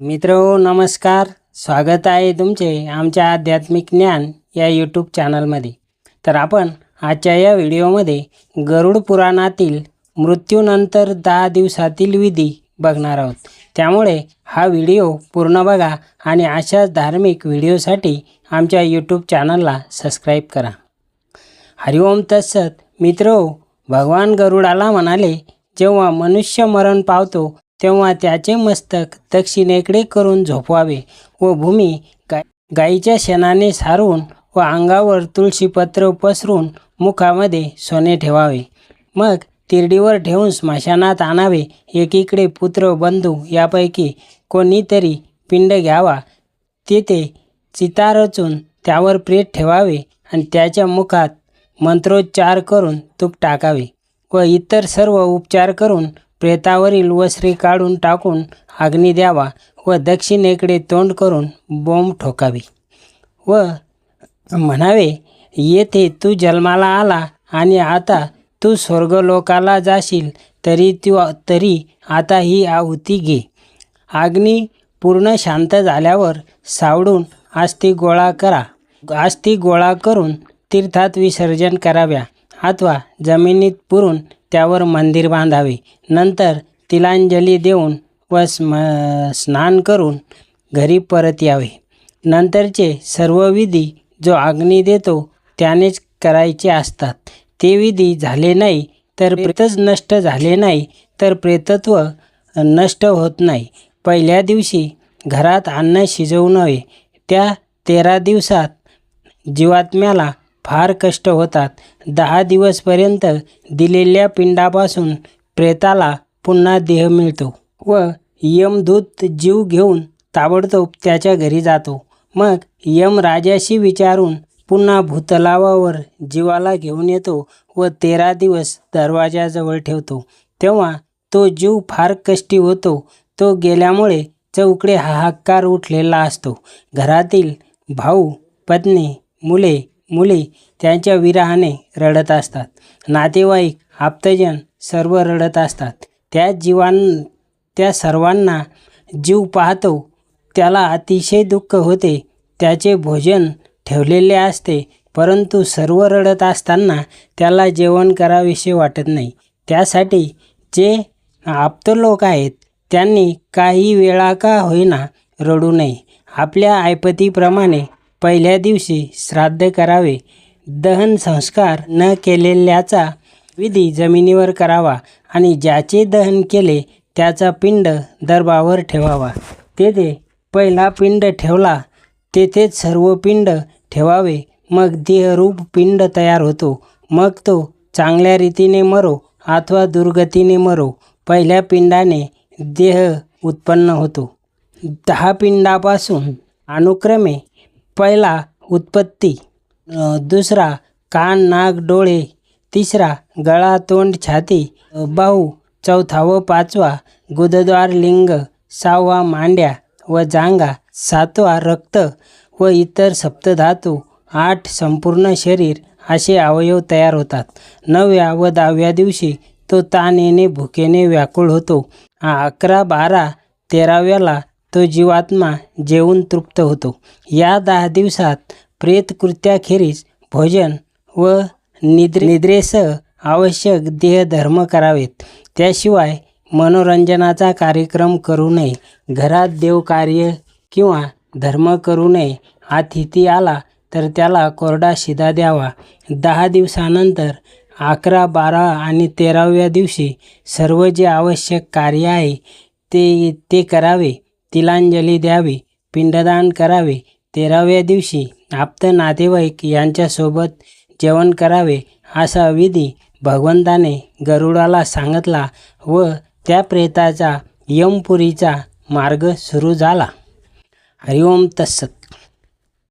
मित्र नमस्कार. स्वागत आहे तुमचे आमच्या आध्यात्मिक ज्ञान या यूट्यूब चॅनलमध्ये तर आपण आजच्या या व्हिडिओमध्ये गरुड पुराणातील मृत्यूनंतर दहा दिवसातील विधी बघणार आहोत. त्यामुळे हा व्हिडिओ पूर्ण बघा आणि अशाच धार्मिक व्हिडिओसाठी आमच्या यूट्यूब चॅनलला सबस्क्राईब करा. हरिओम तत्सत. मित्रो भगवान गरुडाला म्हणाले जेव्हा मनुष्य मरण पावतो तेव्हा त्याचे मस्तक दक्षिणेकडे करून झोपवावे व भूमी गाय गाईच्या शेणाने सारून व अंगावर तुळशीपत्र पसरून मुखामध्ये सोने ठेवावे. मग तिरडीवर ठेवून स्मशानात आणावे. एकीकडे पुत्र बंधू यापैकी कोणीतरी पिंड घ्यावा. तेथे चिता रचून त्यावर प्रेत ठेवावे आणि त्याच्या मुखात मंत्रोच्चार करून तूप टाकावे व इतर सर्व उपचार करून प्रेतावरील वस्त्री काढून टाकून अग्नी द्यावा व दक्षिणेकडे तोंड करून बोंब ठोकावी. व म्हणावे येथे तू जन्माला आला आणि आता तू स्वर्गलोकाला जाशील तरी तू तरी आता ही आहुती घे. अग्नी पूर्ण शांत झाल्यावर सावडून आस्ती गोळा करा. आस्ती गोळा करून तीर्थात विसर्जन कराव्या अथवा जमिनीत पुरून त्यावर मंदिर बांधावे. नंतर तिलांजली देऊन व स्म स्नान करून घरी परत यावे. नंतरचे सर्व विधी जो अग्नी देतो त्यानेच करायचे असतात. ते विधी झाले नाही तर प्रेतच नष्ट झाले नाही तर प्रेतत्व नष्ट होत नाही. पहिल्या दिवशी घरात अन्न शिजवू नये. त्या तेरा दिवसात जीवात्म्याला फार कष्ट होतात. दहा दिवसपर्यंत दिलेल्या पिंडापासून प्रेताला पुन्हा देह मिळतो व यमदूत जीव घेऊन ताबडतोब त्याच्या घरी जातो. मग यम राजाशी विचारून पुन्हा भूतलावावर जीवाला घेऊन येतो व तेरा दिवस दरवाजाजवळ ठेवतो. तेव्हा तो जीव फार कष्टी होतो. तो गेल्यामुळे चौकडे हाहाकार उठलेला असतो. घरातील भाऊ पत्नी मुले मुले त्यांच्या विरहाने रडत असतात. नातेवाईक आप्तजन सर्व रडत असतात. त्या जीवां त्या सर्वांना जीव पाहतो. त्याला अतिशय दुःख होते. त्याचे भोजन ठेवलेले असते. परंतु सर्व रडत असताना त्याला जेवण करावेसे वाटत नाही. त्यासाठी जे आप्त लोक आहेत त्यांनी काही वेळा का होईना रडू नये. आपल्या ऐपतीप्रमाणे पहिल्या दिवशी श्राद्ध करावे. दहन संस्कार न केलेल्याचा विधी जमिनीवर करावा आणि ज्याचे दहन केले त्याचा पिंड दर्भावर ठेवावा. तेथे पहिला पिंड ठेवला तेथेच सर्व पिंड ठेवावे. मग देहरूप पिंड तयार होतो. मग तो चांगल्या रीतीने मरो अथवा दुर्गतीने मरो. पहिल्या पिंडाने देह उत्पन्न होतो. दहा पिंडापासून अनुक्रमे पहिला उत्पत्ती दुसरा कान नाक डोळे तिसरा गळा तोंड छाती बाहू चौथा व पाचवा गुदद्वार लिंग सहावा मांड्या व जांगा सातवा रक्त व इतर सप्तधातू आठ संपूर्ण शरीर असे अवयव तयार होतात. नवव्या व दहाव्या दिवशी तो ताण येणे भुकेने व्याकुळ होतो. अकरा बारा तेराव्याला तो जीवात्मा जेवून तृप्त होतो. या दहा दिवसात प्रेतकृत्याखेरीज भोजन व निद्रे निद्रेसह आवश्यक देहधर्म करावेत. त्याशिवाय मनोरंजनाचा कार्यक्रम करू नये. घरात देवकार्य किंवा धर्म करू नये. अतिथी आला तर त्याला कोरडा शिदा द्यावा. दहा दिवसानंतर अकरा बारा आणि तेराव्या दिवशी सर्व जे आवश्यक कार्य आहे ते ते करावे. तिलांजली द्यावी पिंडदान करावे. तेराव्या दिवशी आप्त नातेवाईक यांच्यासोबत जेवण करावे असा विधी भगवंताने गरुडाला सांगितला व त्या प्रेताचा यमपुरीचा मार्ग सुरू झाला. हरिओम तत्सत.